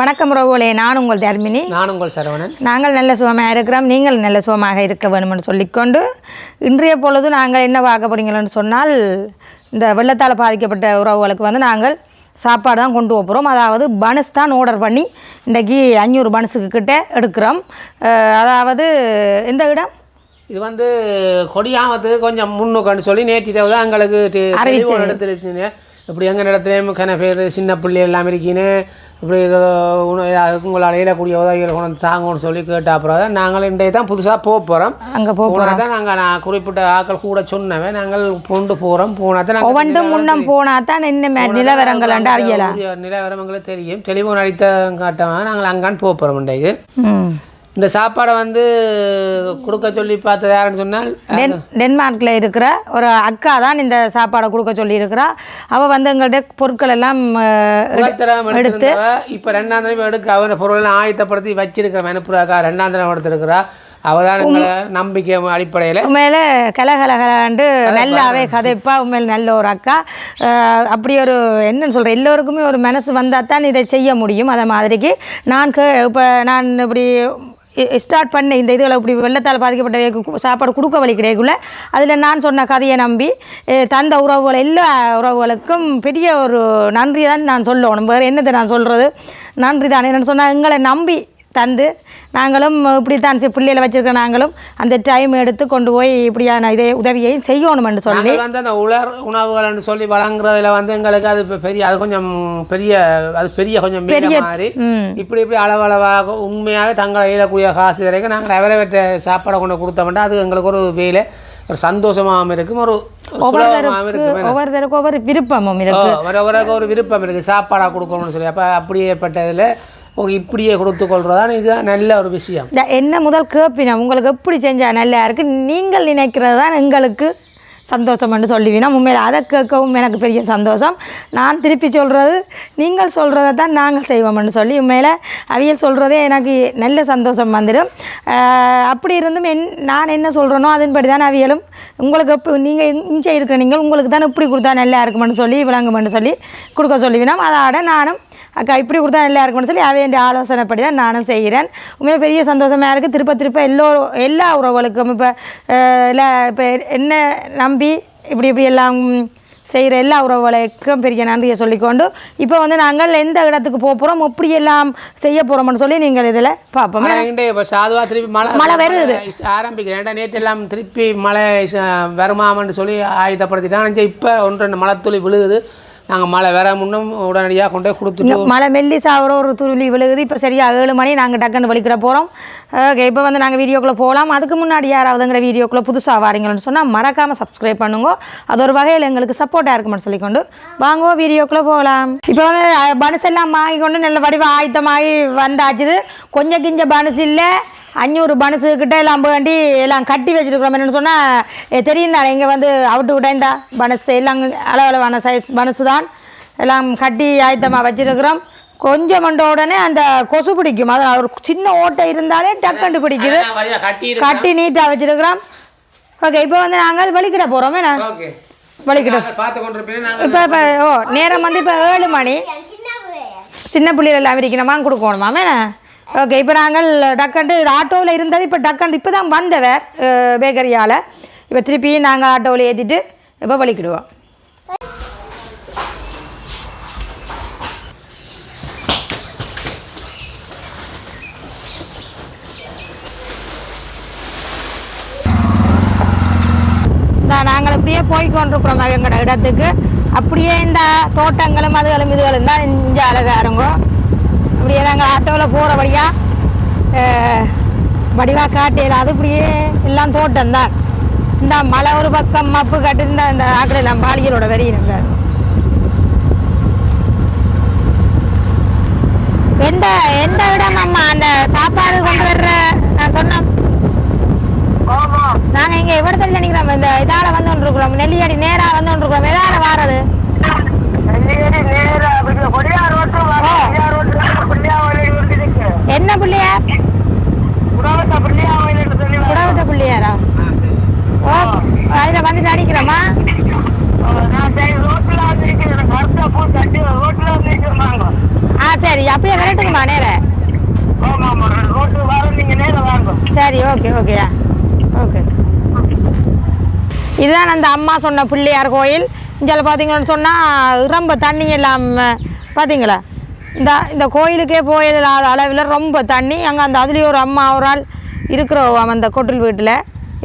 வணக்கம் ரோவோலே நான் உங்கள் தர்மினி. நான் உங்கள் சரவணன். நாங்கள் நல்ல சுகமாக இருக்கிறோம் நீங்கள் நல்ல சுகமாக இருக்க வேணும்னு சொல்லிக்கொண்டு இன்றைய பொழுது நாங்கள் என்ன பார்க்க போறீங்கன்னு சொன்னால் இந்த வெள்ளத்தால் பாதிக்கப்பட்ட உறவுகளுக்கு வந்து நாங்கள் சாப்பாடு தான் கொண்டு போகிறோம் அதாவது பனஸ் தான் ஆர்டர் பண்ணி இன்றைக்கி அஞ்சூறு பனஸுக்கு கிட்ட எடுக்கிறோம். அதாவது எந்த இடம்? இது வந்து கொடியாமத்து கொஞ்சம் முன்னுக்குன்னு சொல்லி நேற்று தான் எங்களுக்கு எடுத்துருக்கீங்க இப்படி எங்கள் இடத்துலையும் கன பேர் சின்ன பிள்ளை எல்லாம் இருக்கீன்னு இப்படி உங்களால் இயலக்கூடிய உதவிகள் கொண்டு தாங்கன்னு சொல்லி கேட்ட அப்புறம் தான் நாங்கள் இன்றைய தான் புதுசாக போக போகிறோம் அங்கே போ போனால் தான் நாங்கள் நான் குறிப்பிட்ட ஆட்கள் கூட சொன்னவே நாங்கள் கொண்டு போகிறோம் போனால் தான் ஒவ்வொன்றும் முன்னம் போனால் தான் என்ன நிலவரங்கள் அறியலாம் உரிய நிலவரங்களுக்கு தெரியும். தெளிவு நடித்த காட்டமாக நாங்கள் அங்கான் போக போகிறோம் இன்றைக்கு. இந்த சாப்பாடை வந்து கொடுக்க சொல்லி பார்த்தது யாருன்னு சொன்னால் டென் டென்மார்க்கில் இருக்கிற ஒரு அக்கா தான் இந்த சாப்பாடை கொடுக்க சொல்லியிருக்கிறா. அவள் வந்து எங்கள்கிட்ட பொருட்கள் எல்லாம் எடுத்திருந்தவ இப்போ ரெண்டாம் தடவை எடுக்க அவன் பொருளெல்லாம் ஆயத்தப்படுத்தி வச்சிருக்கிறவன் அனுப்புறாக்கா ரெண்டாம் தடவை எடுத்திருக்கிறா. அவள் தான் எங்களை நம்பிக்கை அடிப்படையில். உண்மையில கலகலகலாண்டு நல்லாவே கதைப்பா உண்மையில் நல்ல ஒரு அக்கா. அப்படி ஒரு என்னன்னு சொல்கிறேன் எல்லோருக்குமே ஒரு மனசு வந்தால் தான் இதை செய்ய முடியும். அதை மாதிரிக்கு நான் கே இப்போ நான் இப்படி ஸ்டார்ட் பண்ண இந்த இதுகளை இப்படி வெள்ளத்தால் பாதிக்கப்பட்ட சாப்பாடு கொடுக்க வழி கிடைக்கல அதில் நான் சொன்ன கதையை நம்பி தந்த உறவுகள் எல்லா உறவுகளுக்கும் பெரிய ஒரு நன்றி தான் நான் சொல்லணும். வேறு என்னத்தை நான் சொல்கிறது நன்றி தான் என்னென்னு சொன்னால் எங்களை நம்பி தந்து நாங்களும் இப்படித்தான் சி- பிள்ளைகளை வச்சிருக்க நாங்களும் அந்த டைம் எடுத்து கொண்டு போய் இப்படியான இதே உதவியையும் செய்யணும்னு சொல்லி. வந்து அந்த உலர் உணவுகள்னு சொல்லி வழங்குறதுல வந்து எங்களுக்கு அது பெரிய அது கொஞ்சம் பெரிய அது பெரிய கொஞ்சம் மீற மாதிரி. இப்படி இப்படி அளவளவாக உண்மையாகவே தங்களை இயலக்கூடிய காசு வரைக்கும் நாங்கள் அவரவற்ற சாப்பாடை கொண்டு கொடுத்தோம்னா அது எங்களுக்கு ஒரு வேலை ஒரு சந்தோஷமாகவும் இருக்கும் ஒரு ஒவ்வொருத்தருக்கும் ஒவ்வொரு விருப்பமும் இருக்கு. வர வர ஒரு விருப்பம் இருக்குது சாப்பாடாக கொடுக்கணும்னு சொல்லி. அப்போ அப்படி ஏற்பட்டதில் இப்படியே கொடுத்து கொள்றதான் இதுதான் நல்ல ஒரு விஷயம். இந்த என்ன முதல் கேப்பினா உங்களுக்கு எப்படி செஞ்சால் நல்லா இருக்கு நீங்கள் நினைக்கிறது தான் எங்களுக்கு சந்தோஷம்னு சொல்லுவீனா உண்மையில் அதை கேட்கவும் எனக்கு பெரிய சந்தோஷம். நான் திருப்பி சொல்கிறது நீங்கள் சொல்கிறத தான் நாங்கள் செய்வோம்னு சொல்லி உண்மையில் அவியல் சொல்கிறதே எனக்கு நல்ல சந்தோஷம் வந்துடும். அப்படி இருந்தும் என் நான் என்ன சொல்கிறேனோ அதன்படி தான் அவியலும். உங்களுக்கு எப்படி நீங்கள் இங்கே இருக்கிற நீங்கள் உங்களுக்கு தான் இப்படி கொடுத்தா நல்லா இருக்குமென்னு சொல்லி விளங்குமென்னு சொல்லி கொடுக்க சொல்லுவீனா அதோட நானும் அக்கா இப்படி கொடுத்தா நல்லா இருக்கும்னு சொல்லி அவன் ஆலோசனைப்படி தான் நானும் செய்கிறேன். உண்மையாக பெரிய சந்தோஷமாக இருக்குது திருப்ப திருப்ப எல்லோ எல்லா உறவுகளுக்கும் இப்போ இல்லை இப்போ என்ன நம்பி இப்படி இப்படி எல்லாம் செய்கிற எல்லா உறவுகளுக்கும் பெரிய நன்றியை சொல்லிக்கொண்டு இப்போ வந்து நாங்கள் எந்த இடத்துக்கு போக போகிறோம் எப்படி எல்லாம் செய்ய போகிறோம்னு சொல்லி நீங்கள் இதில் பார்ப்போம். இப்போ சாதுவா திருப்பி மழை மழை வருது. ஆரம்பிக்கிறேன். நேற்று எல்லாம் திருப்பி மழை வருமாமன்னு சொல்லி ஆயுதப்படுத்திட்டான். இப்போ ஒன்று ரெண்டு மழை துளி விழுகுது. நாங்கள் மழை வேற முன்னும் உடனடியாக கொண்டு போய் கொடுத்துட்டு மழை மெல்லி ஒரு ஒரு துருளி விழுகுது. இப்போ சரியாக ஏழு மணி நாங்கள் டக்குன்னு வலிக்கிட போகிறோம் ஓகே இப்போ வந்து நாங்கள் வீடியோக்குள்ளே போகலாம் அதுக்கு முன்னாடி யாராவதுங்கிற வீடியோக்குள்ளே புதுசாக வாரீங்கன்னு சொன்னால் மறக்காமல் சப்ஸ்கிரைப் பண்ணுங்க. அது ஒரு வகையில் எங்களுக்கு சப்போர்ட்டாக இருக்குமென்னு சொல்லிக்கொண்டு வாங்குவோம் வீடியோக்குள்ளே போகலாம் இப்போ வந்து அஹ், வாங்கி கொண்டு நல்ல வடிவம் ஆயத்தமாகி வந்தாச்சுது. கொஞ்சம் கிஞ்ச பனஸ் இல்லை அஞ்சூறு பனசு கிட்ட எல்லாம் வேண்டி எல்லாம் கட்டி வச்சுருக்கிறோம். என்னென்னு சொன்னால் தெரியும் தானே இங்கே வந்து அவுட்டு விட்டேன்டா பனஸ் எல்லாம் அளவளவான சைஸ் பனசு தான் எல்லாம் கட்டி ஆயத்தமாக வச்சுருக்கிறோம். கொஞ்சம் மண்ட உடனே அந்த கொசு பிடிக்கும். அது ஒரு சின்ன ஓட்டை இருந்தாலே டக்குண்டு பிடிக்குது. கட்டி நீட்டாக வச்சுருக்கிறோம். ஓகே இப்போ வந்து நாங்கள் வலிக்கிட போகிறோம் என்ன? ஓகே வலிக்கிட. இப்போ இப்போ ஓ நேரம் வந்து இப்போ ஏழு மணி. சின்ன பிள்ளைகள் எல்லாம் இருக்கணுமா கொடுக்கணுமா? என்ன? ஓகே இப்போ நாங்கள் டக்கண்டு ஆட்டோவில் இருந்தது இப்போ டக்கண்டு இப்போ தான் வந்தவர் பேக்கரியால் இப்போ திருப்பி நாங்கள் ஆட்டோவில் ஏற்றிட்டு இப்போ வலிக்கிடுவோம் நாங்கள் இப்படியே போய் கொண்டிருக்கிறோம் எங்களோட இடத்துக்கு. அப்படியே இந்த தோட்டங்களும் அதுகளும் இதுகளும் தான் இங்கே அழகாருங்கோ அப்படியே நாங்கள் ஆட்டோவில் போகிற வழியாக வடிவாக காட்டையில் அது இப்படியே எல்லாம் தோட்டம் தான். இந்த மலை ஒரு பக்கம் மப்பு கட்டு இந்த ஆக்கள் எல்லாம் பாலியலோட வெறியினுங்க எந்த எந்த இடம் அம்மா அந்த சாப்பாடு கொண்டு வர்ற? நான் சொன்னோம் நாங்க இங்க இவ்வளத்துல நினைக்கிறோம். இந்த இதால வந்து கொண்டிருக்கிறோம். நெல்லியடி நேரா வந்து கொண்டிருக்கிறோம். எதால வாரது? என்ன பிள்ளையார் குடவட்ட பிள்ளையாரா? ஓ அதுல வந்துட்டு அடிக்கிறோமா? ஆ சரி. அப்படியே விரட்டுங்கம்மா நேர. சரி ஓகே ஓகேயா ஓகே. இதுதான் அந்த அம்மா சொன்ன பிள்ளையார் கோயில். இங்கே பார்த்தீங்கன்னு சொன்னால் ரொம்ப தண்ணி எல்லாம் பார்த்தீங்களா இந்த இந்த கோயிலுக்கே போயிடாத அளவில் ரொம்ப தண்ணி. அங்கே அந்த அதுலேயும் ஒரு அம்மா ஒரு ஆள் இருக்கிறோம் அந்த கொட்டில் வீட்டில்.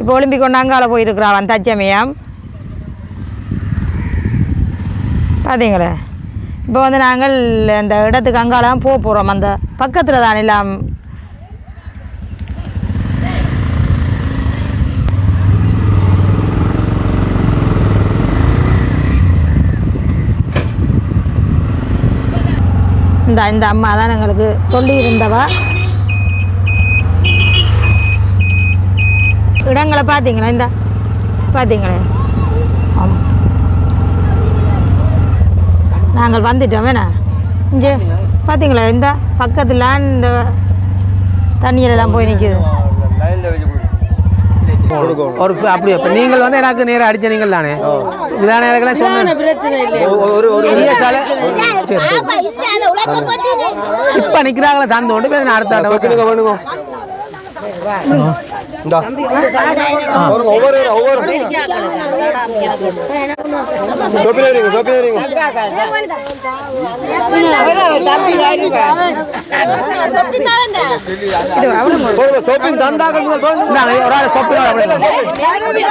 இப்போ ஒலிம்பி கொண்டாங்கால அங்கால போயிருக்கிறான் தச்சமயம் பார்த்தீங்களே இப்போ வந்து நாங்கள் அந்த இடத்துக்கு அங்காலாம் போக போகிறோம் அந்த பக்கத்தில் தான் எல்லாம் இந்த இந்த அம்மா தான் எங்களுக்கு சொல்லி இருந்தவா இடங்களை பார்த்தீங்களா இந்த? பார்த்தீங்களே? ஆமாம் நாங்கள் வந்துட்டோம் வேணா இங்கே பார்த்தீங்களா இந்த? பக்கத்தில் இந்த தண்ணியிலலாம் போய் நிற்கிது ஒரு அப்படி இப்போ நீங்கள் வந்து எனக்கு நேரம் அடிச்ச நீங்கள் தானே? இதான எனக்குலாம் சொன்னேன் இப்போ நிற்கிறாங்களே தந்து கொண்டு போய் நான் அடுத்த ஆட்டம் இந்தா. பாருங்க ஒவ்வொரு ஒவ்வொரு சொப்பின வரீங்க சொப்பின வரீங்க போடுங்க சொப்பின் தந்தாக்கள் போடுங்க. இந்தாங்க, ஒரு ஆள் சொப்பினோட அப்படி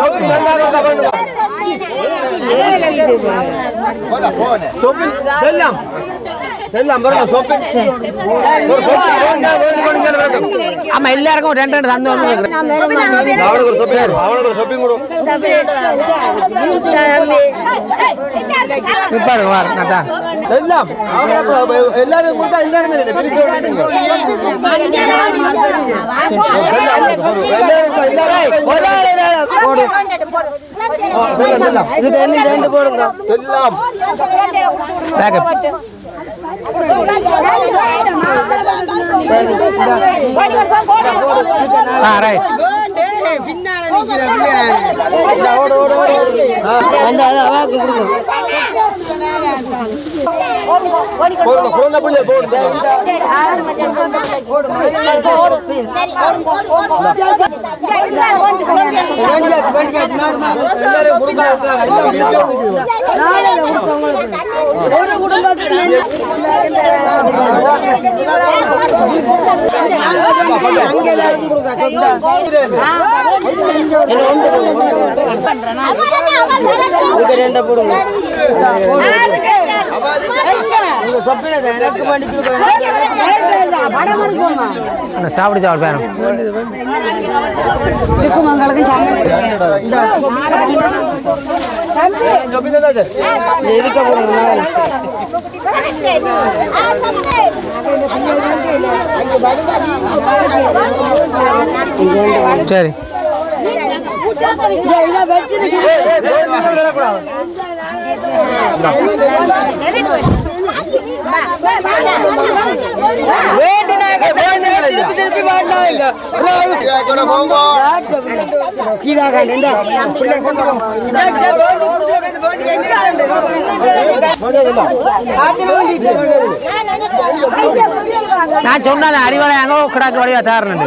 சொப்பின் தந்தாக்கள் போடுங்க சொப்பின் செல்லாம். ஆமாம் எல்லாருக்கும் ரெண்டு ரெண்டு தந்து பாருங்க வாரு நட்டா எல்லாம். அவனுக்கு எல்லாரும் கொடுத்தா எல்லாருமே இல்லை. பிரிச்சு விட்டுருங்க. எல்லாம் பேக்கப் ஆ ரைட் அங்கே குழந்தை பிள்ளை போடுங்க சாப்பிடு சாப்பிடு பேரம். சரி. நான் சொன்னேன் அறிவாளை அங்கே கிடாக்கு வடிவா தாரணு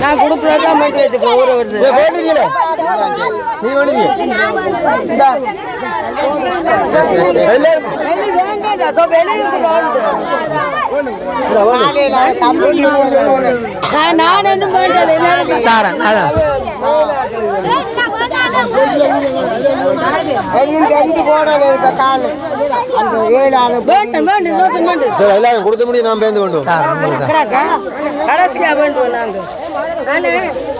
நான் கொடுக்குறதா மட்டும் வருது நீ வேணுங்க நான் தாரேன் அதான். எல்லாரும் கொடுத்த முடியும் நாம் பேந்து கொண்டு கடைசியா வேண்டும் நாங்க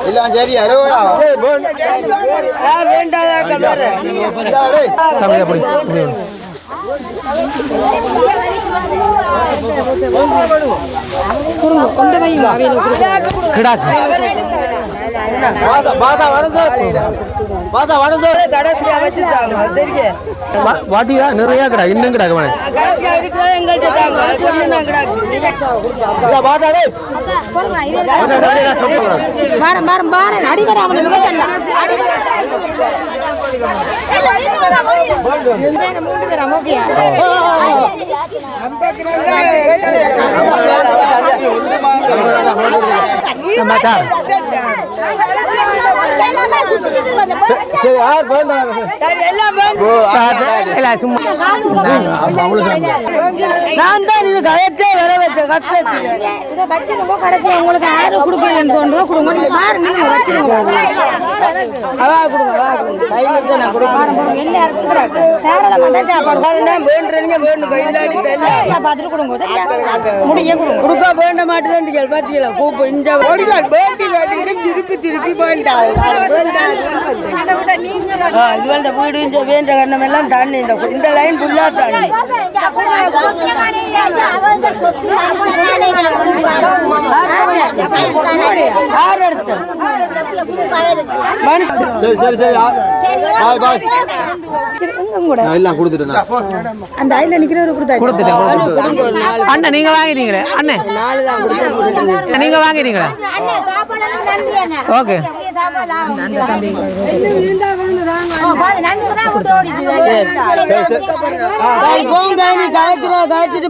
இல்ல சரி அறுபதா கிடாக்கு. வாட்டியா? நிறைய கிடா இன்னும் கிடாக்கு. வேணும் ¡Gracias! சரி வேண்டாம் சும்மா நான் தான் இது வர வச்ச கஷ்டத்து இதை வச்சிருங்க உங்களுக்கு கொடுக்கலன்னு தோணுதோ கொடுங்க நீங்கள் பாரு நீங்கள் வச்சிருங்க அவா கொடுங்க அவா கொடுங்க கை வச்சு நான் எல்லாருக்கும் தாராளமாக தான் சாப்பாடு வேண்டுறீங்க பார்த்துட்டு கொடுங்க முடிய கொடுங்க கொடுக்க வேண்ட மாட்டேன்னு பாத்தீங்களா கூப்பு இந்த ஓடிக்கால் வேண்டி வேண்டி திருப்பி திருப்பி போயிட்டாங்க Yeah. இது வேண்ட வீடு இந்த வேண்ட கண்ணம் எல்லாம் தண்ணி இந்த இந்த லைன் ஃபுல்லா தண்ணி. யார் எடுத்து சரி சரி சரி. பாய் பாய். கூட. நான் எல்லாம் கொடுத்துட்டேன் அந்த ஐல நிற்கிறவரு கொடுத்தாச்சு கொடுத்துட்டேன் அண்ணன் நீங்க வாங்கினீங்களே அண்ணன் நாலு தான் நீங்க வாங்கினீங்களா ஓகே.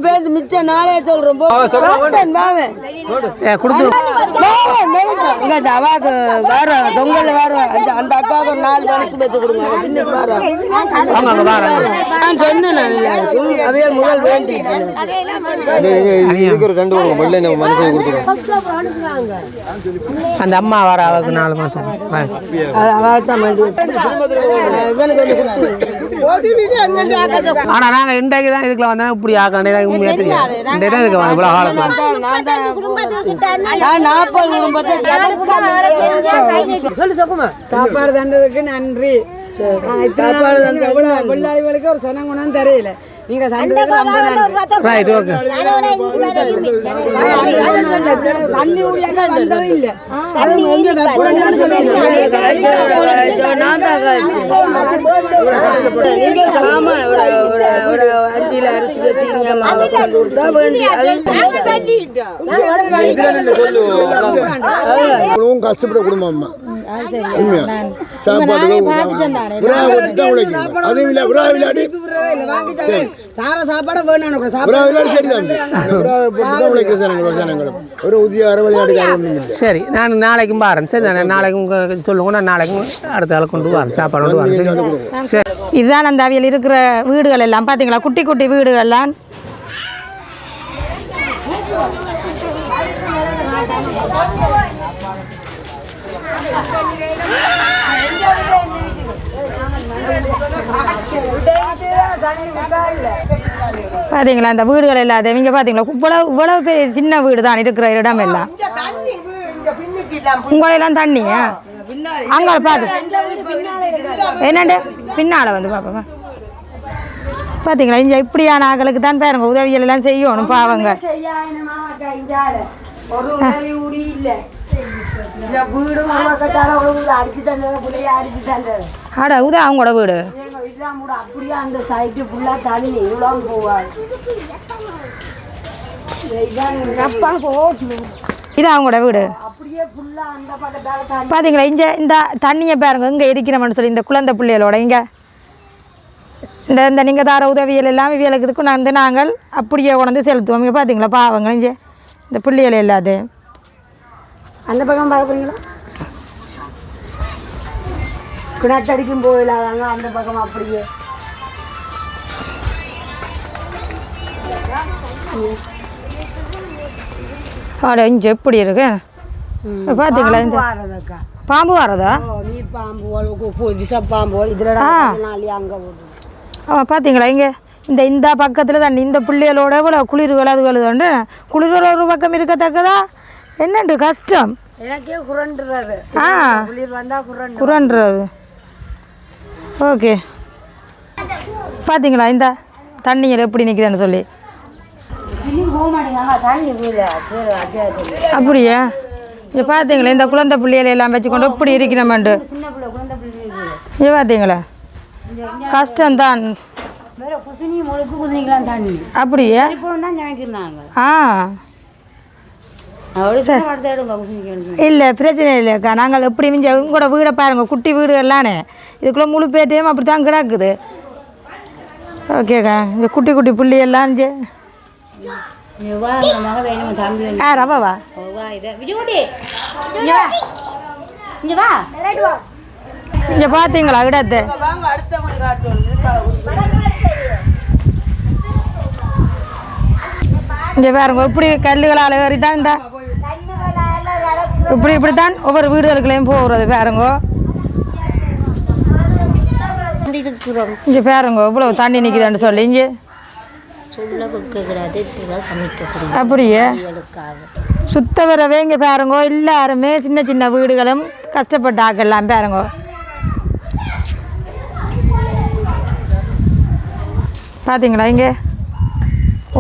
பேசி நாளே சொல்றோம் போ. இங்க இந்த அவாக்கு வரோம் அந்த அக்காவுக்கு ஒரு நாலு பணத்து பேத்து கொடுங்க பின்னுக்கு நான் சொன்னேன் நான் முதல் வேண்டிட்டு இதுக்கு ஒரு ரெண்டு கொடுங்க நம்ம கொடுத்துருவோம் அந்த அம்மா வர அவருக்கு நாலு மாசம் ஆனா நாங்க இன்றைக்கு தான் இதுக்குள்ள வந்தா இப்படி ஆக்காண்டே தான் உண்மையா தெரியாது. இன்றைக்கு இதுக்கு வந்து இவ்வளவு குடும்பத்தை சாப்பாடு தந்ததுக்கு நன்றி. எவ்வளவு வெள்ளாளிகளுக்கு ஒரு சனம் குணம் தெரியல. நீங்க ரைட் ஓகே தண்ணி ஊழியாக வந்தது இல்ல. அது எங்க வெப்படைஞ்சான்னு சொல்லிடுறேன் நான் தான் நீங்க ஆமா ஒரு ஒரு ஒரு அஞ்சு கிலோ அரிசி வச்சுக்கிங்க மாவை கொண்டு கொடுத்தா வேண்டி. அது கஷ்டப்பட குடும்பம் அம்மா. உண்மையா? சாப்பாடு அதுவும் இல்லை விழா விளையாடி இல்ல வாங்கி சாப்பிடு. சார சாப்பாடு வேணும் ஒரு விளையாட்டு இல்லை சரி நான் நாளைக்கும் பாருங்க சரி தானே நாளைக்கும் சொல்லுங்க நான் நாளைக்கும் அடுத்த ஆள் கொண்டு வரேன் சாப்பாடு கொண்டு வரேன் சரி இதுதான் அந்த அவியல் இருக்கிற வீடுகள் எல்லாம் பார்த்தீங்களா குட்டி குட்டி வீடுகள்லாம் பார்த்தீங்களா அந்த வீடுகள் இல்லாத இவங்க பார்த்தீங்களா இவ்வளவு இவ்வளவு பெரிய சின்ன வீடு தான் இருக்கிற இடம் எல்லாம் உங்களெல்லாம் தண்ணியா? அங்கே பார்த்து என்னண்டு? பின்னால் வந்து பார்ப்போமா பார்த்தீங்களா இங்கே இப்படியான ஆக்களுக்கு தான் பாருங்க உதவிகள் எல்லாம் செய்யணும் பாவங்க. வீடு மருமக்கத்தால உழவு அடிச்சு தந்தது பிள்ளைய அடிச்சு தந்தது ஆடா உதா அவங்களோட வீடு. எங்க வீட்டுல கூட அப்படியே அந்த சைட்டு ஃபுல்லா தள்ளி இவ்வளோ போட்டு இது அவங்களோட வீடு. பார்த்தீங்களா இங்கே இந்த தண்ணியை பாருங்க இங்கே இருக்கிறோம்னு சொல்லி இந்த குழந்தை பிள்ளைகளோட இங்கே. இந்த இந்த நீங்கள் தர உதவிகள் எல்லாம் இவியலுக்கு நான் வந்து நாங்கள் அப்படியே கொண்டு செலுத்துவோம். இங்கே பார்த்தீங்களா பாவங்க இங்கே. இந்த பிள்ளைகள் இல்லாது அந்த பக்கம் பார்க்க போறீங்களா? கிணத்தடிக்கும் போயிடாதாங்க அந்த பக்கம் அப்படியே. ஆட இங்கே எப்படி இருக்கு? பார்த்தீங்களா இந்த பாம்பு வரதா? நீர் பாம்பு விஷப்பாம்பு இதுல அங்க ஆமாம் பார்த்தீங்களா இங்கே? இந்த இந்த பக்கத்தில் தண்ணி இந்த பிள்ளைகளோட கூட குளிர்கள் அதுகள் உண்டு குளிர்கள் ஒரு பக்கம் இருக்கத்தக்கதா? என்னண்டு கஷ்டம்? எனக்கே குரண்டுறாரு ஆ. குளிர் வந்தா குரண்டு. குரன்றது ஓகே. பார்த்தீங்களா இந்த தண்ணியில் எப்படி நிற்குதுன்னு சொல்லி? அப்படியா? இங்கே பார்த்தீங்களா இந்த குழந்தை பிள்ளைகளை எல்லாம் வச்சுக்கொண்டு பிள்ளை இருக்குது. இங்கே பார்த்தீங்களா கஷ்டம்தான். அப்படியா? ஆ. இல்லை பிரச்சனை இல்லைக்கா நாங்கள் எப்படி மிஞ்ச உங்களோட வீடை பாருங்கள் குட்டி வீடு எல்லானே. இதுக்குள்ளே முழு பேட்டையும் அப்படி தான் கிடக்குது ஓகேக்கா இந்த குட்டி குட்டி புள்ளி எல்லாம் ரவாவா இங்க பார்த்தீங்களா இடத்தை? இங்கே பாருங்க இப்படி கல்லுகளால் ஏறி தான் இந்த. இப்படி இப்படி தான் ஒவ்வொரு வீடுகளுக்குள்ளேயும் போகிறது. பாருங்க. இங்கே பாருங்க இவ்வளோ தண்ணி நிற்குதுன்னு சொல்லி இங்கே. அப்படியே? சுத்த வரவே இங்கே பாருங்க எல்லாருமே சின்ன சின்ன வீடுகளும் கஷ்டப்பட்டு ஆக்கலாம் பாருங்க. பார்த்தீங்களா இங்கே?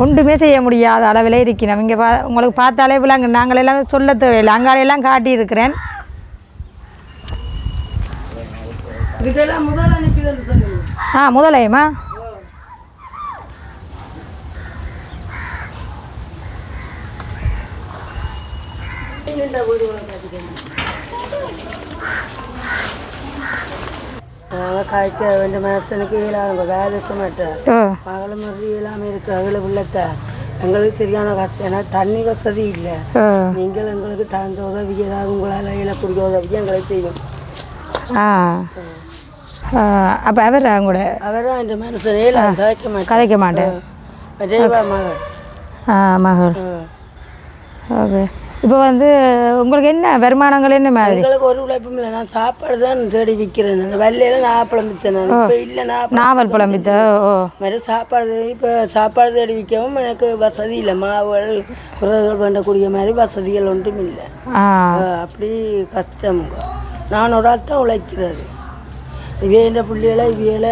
ஒன்றுமே செய்ய முடியாத அளவில் இருக்கிறோம். இங்கே பா உங்களுக்கு பார்த்தாலே போல அங்கே நாங்கள் எல்லாம் சொல்ல தேவையில்லை. அங்காலையெல்லாம் காட்டியிருக்கிறேன். ஆ முதலையுமா நாங்கள் காய்க்க வேண்டிய மனசனுக்கு இயலாங்க வேலை மாட்டேன் ஓ பகல மாதிரி இல்லாமல் இருக்கு அகல உள்ளத்தை. எங்களுக்கு சரியான கஷ்டம் ஏன்னா தண்ணி வசதி இல்லை. நீங்கள் எங்களுக்கு தகுந்த உதவி ஏதாவது உங்களால் இயலக்கூடிய உதவி எங்களுக்கு செய்யும். அப்போ அவர் கூட? அவர் தான் இந்த மனுஷன் இயலாம் காய்க்க மாட்டேன் கதைக்க மாட்டேன் மகள். மகள். ஓகே. இப்போ வந்து உங்களுக்கு என்ன வருமானங்கள் என்ன மாதிரி? எங்களுக்கு ஒரு உழைப்பும் இல்லை. நான் சாப்பாடு தான் தேடி விற்கிறேன் அந்த வெள்ளையில நாப்பழம் விற்றேன் நான். இப்போ இல்லை நாப்பழம் நாவல் புலம்பித்த? ஓ மாதிரி சாப்பாடு இப்போ சாப்பாடு தேடி விற்கவும் எனக்கு வசதி இல்லை. மாவுகள் உறவுகள் பண்ணக்கூடிய மாதிரி வசதிகள் ஒன்றும் இல்லை. அப்படி கஷ்டமுங்க நான் ஒரு ஆள் தான் உழைக்கிறது. இவைய இந்த புள்ளிகளை இவையில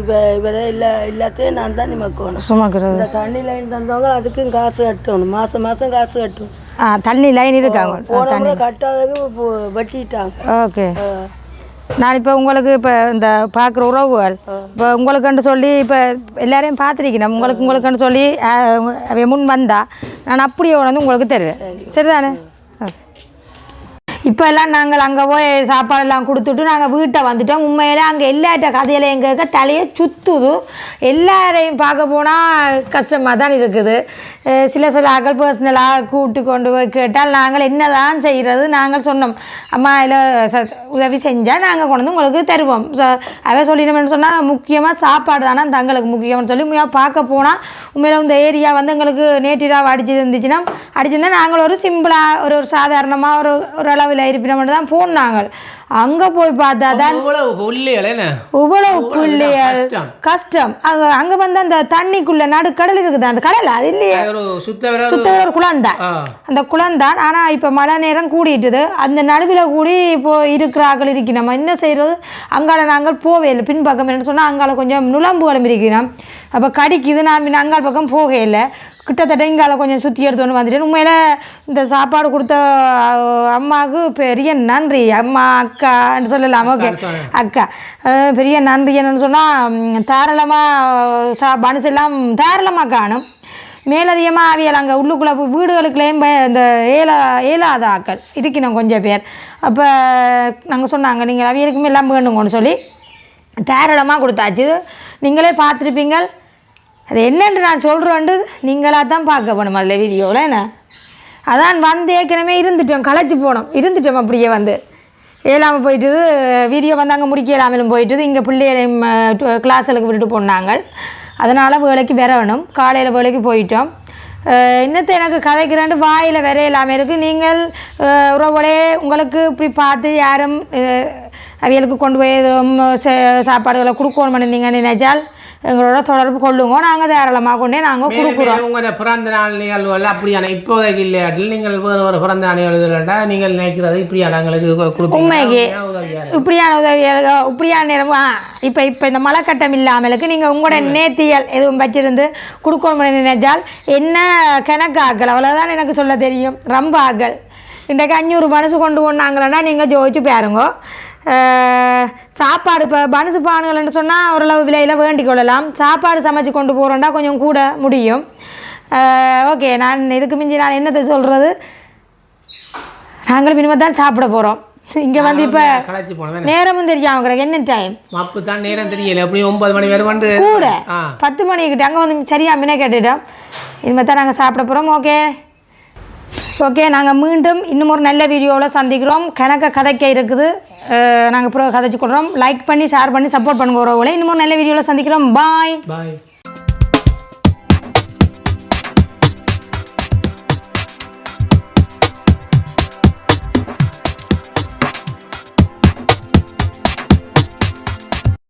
இவ இவரை இல்லை எல்லாத்தையும் நான் தான் நிமக்கணும். சுமக்கிறது. இந்த தண்ணி லைன் தந்தவங்க அதுக்கும் காசு கட்டணும். மாதம் மாதம் காசு கட்டணும். ஆ தண்ணி லைன் இருக்காங்க. முறை கட்டாததுக்கு வெட்டிட்டாங்க. ஓகே. நான் இப்போ உங்களுக்கு இப்போ இந்த பார்க்குற உறவுகள் இப்போ உங்களுக்குன்னு சொல்லி இப்போ எல்லாரையும் பார்த்துருக்கேன் உங்களுக்கு உங்களுக்குன்னு சொல்லி முன் வந்தா நான் அப்படியே உணர்ந்து உங்களுக்கு தருவேன். சரிதானே? இப்போ எல்லாம் நாங்கள் அங்கே போய் சாப்பாடெல்லாம் கொடுத்துட்டு நாங்கள் வீட்டை வந்துட்டோம். உண்மையில அங்கே எல்லாட்ட கதையிலையும் கேட்க தலையை சுற்றுது எல்லாரையும் பார்க்க போனால் கஷ்டமாக தான் இருக்குது. சில சில ஆக்கள் பர்சனலாக கூப்பிட்டு கொண்டு போய் கேட்டால் நாங்கள் என்ன தான் செய்கிறது நாங்கள் சொன்னோம். அம்மா இதில் உதவி செஞ்சால் நாங்கள் கொண்டு வந்து உங்களுக்கு தருவோம். ஸோ அவன் சொல்லிடணும்னு சொன்னால் முக்கியமாக சாப்பாடு தானே தங்களுக்கு முக்கியம்னு சொல்லி உண்மையாக பார்க்க போனால் உண்மையில் இந்த ஏரியா வந்து எங்களுக்கு நேட்டிராக அடிச்சு இருந்துச்சுன்னா அடிச்சிருந்தா நாங்கள் ஒரு சிம்பிளாக ஒரு ஒரு சாதாரணமாக ஒரு ஒரு அளவில் இருப்பினோம்னு தான் போனாங்க. அங்கே போய் பார்த்தா தான் இவ்வளவு புள்ளியல் கஷ்டம். அங்கே அங்கே வந்து அந்த தண்ணிக்குள்ள நடு கடல் இருக்குது. அந்த கடல் அது இல்லையே. சுத்த ஒரு குளம் தான். ஆ. அந்த குளம் தான். ஆனால் இப்போ மழை நேரம் கூடிட்டுது. அந்த நடுவில் கூடி இப்போ இருக்கிற ஆக்கள் இருக்கு நம்ம என்ன செய்கிறது அங்கால நாங்கள் போவே இல்லை. பின்பக்கம் என்ன சொன்னால் அங்கால கொஞ்சம் நுழம்புகளும் இருக்கிறோம் அப்போ கடிக்குது நான் முன்ன அங்கால பக்கம் போகவே இல்லை. கிட்டத்தட்ட இங்கால கொஞ்சம் சுற்றி எடுத்துன்னு வந்துட்டேன். உண்மையில் இந்த சாப்பாடு கொடுத்த அம்மாவுக்கு பெரிய நன்றி. அம்மா அக்கான்னு சொல்லலாம். ஓகே. அக்கா. பெரிய நன்றி என்னன்னு சொன்னால் தாராளமாக சா பனசு எல்லாம் தாராளமாக காணும். மேலதிகமாக அவியல் அங்கே உள்ளுக்குள்ளே வீடுகளுக்குள்ளேயும் இந்த ஏலா ஏலாத ஆக்கள் இருக்கணும் கொஞ்சம் பேர். அப்போ நாங்கள் சொன்னாங்க நீங்கள் அவியலுக்குமே எல்லாம் வேணுங்கன்னு சொல்லி தாராளமாக கொடுத்தாச்சு. நீங்களே பார்த்துருப்பீங்க அது என்னென்று நான் சொல்கிறேன்ட்டு நீங்களாக தான் பார்க்க போகணும் அதில் வீடியோவில் என்ன? அதான் வந்து ஏற்கனவே இருந்துட்டோம் களைச்சி போனோம். இருந்துட்டோம் அப்படியே வந்து. ஏழாமல் போயிட்டுது வீடியோ வந்து அங்கே முடிக்க இல்லாமலும் போயிட்டுது. இங்கே பிள்ளைகளையும் கிளாஸுக்கு விட்டுட்டு போனாங்க அதனால் வேலைக்கு வரணும். காலையில் வேலைக்கு போயிட்டோம். இன்னத்தை எனக்கு கதைக்கிறேன்ட்டு வாயில் வர இல்லாமல் இருக்குது நீங்கள் உறவுகளே உங்களுக்கு இப்படி பார்த்து யாரும் அவைகளுக்கு கொண்டு போய் சே- சாப்பாடுகளை கொடுக்கணும்னு நீங்கள் நினைச்சால் எங்களோட தொடர்பு கொள்ளுங்க. நாங்கள் தாராளமாக கொண்டே நாங்கள் கொடுக்குறோம். உங்களோட பிறந்த நாள் நிகழ்வுகள் அப்படியான இப்போதைக்கு இல்லையாட்டில் நீங்கள் வேறு ஒரு பிறந்த நாள் எழுதுலண்டா நீங்கள் நினைக்கிறது இப்படியான எங்களுக்கு உண்மைக்கு. இப்படியான உதவிகள் இப்படியான நேரம் இப்போ இப்போ இந்த மழைக்கட்டம் இல்லாமலுக்கு நீங்கள் உங்களோட நேர்த்தியல் எதுவும் வச்சிருந்து கொடுக்கணும் நினைச்சால் என்ன கணக்கு ஆக்கள் அவ்வளோதான் எனக்கு சொல்ல தெரியும். ரொம்ப ஆக்கள் இன்றைக்கு அஞ்சூறு மனசு கொண்டு போனாங்களன்னா நீங்கள் ஜோதிச்சு பாருங்க. சாப்பாடு இப்போ பனசு பானுகள்னு சொன்னால் ஓரளவு விலையில் வேண்டிக் கொள்ளலாம். சாப்பாடு சமைச்சு கொண்டு போகிறோண்டா கொஞ்சம் கூட முடியும். ஓகே. நான் இதுக்கு மிஞ்சி நான் என்னத்தை சொல்கிறது நாங்களும் இனிமேல் தான் சாப்பிட போகிறோம் இங்கே வந்து இப்போ நேரமும் தெரியாம கிடக்கு. என்ன டைம் மப்பு தான் நேரம் தெரியல. எப்படியும் ஒன்பது மணி வரை வந்து கூட பத்து மணிக்கிட்ட அங்கே வந்து சரியா மின கேட்டுட்டோம் இனிமேல் தான் நாங்கள் சாப்பிட போகிறோம் ஓகே. ஓகே நாங்கள் மீண்டும் இன்னும் ஒரு நல்ல வீடியோவில் சந்திக்கிறோம். கணக்க கதைக்க இருக்குது. நாங்கள் இப்போ கதைச்சு கொடுறோம் லைக் பண்ணி ஷேர் பண்ணி சப்போர்ட் பண்ணுங்க உறவுகளை. இன்னும் ஒரு நல்ல வீடியோவில் சந்திக்கிறோம். பாய் பாய்